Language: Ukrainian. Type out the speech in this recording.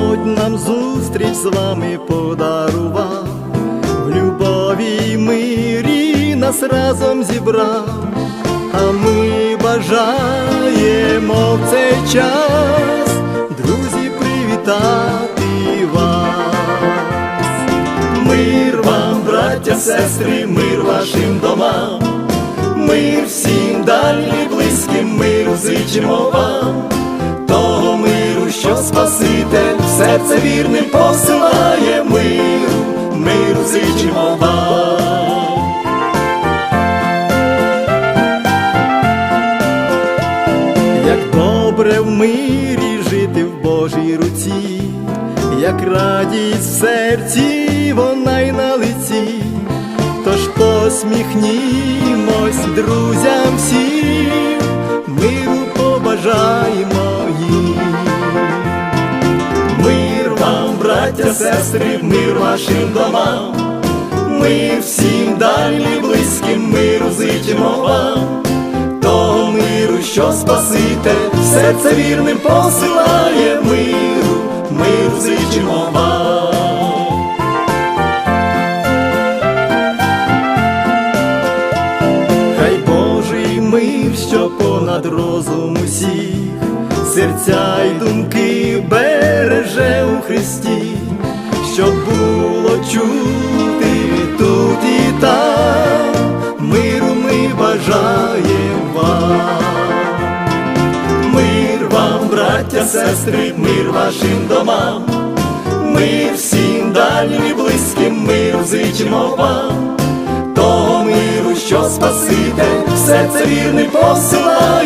Господь нам зустріч з вами подарував, в любові й мирі нас разом зібрав, а ми бажаємо в цей час, друзі, привітати вас, мир вам, браття, сестри, мир вашим домам, мир всім дальнім серце вірним посилає миру, миру зичимо вам. Як добре в мирі жити в Божій руці, як радість в серці, вона й на лиці, тож посміхнімось друзям всім, сестри, мир вашим домам, ми всім дальнім близьким миру зичимо вам. Того миру, що Спаситель в серце вірним посилає. Миру, миру зичимо вам. Хай Божий мир, що понад розум усіх, серця й думки браття, сестри, мир вашим домам, ми всім дальнім і близьким миру зичимо вам. Того миру, що спасите, все це вірний посилає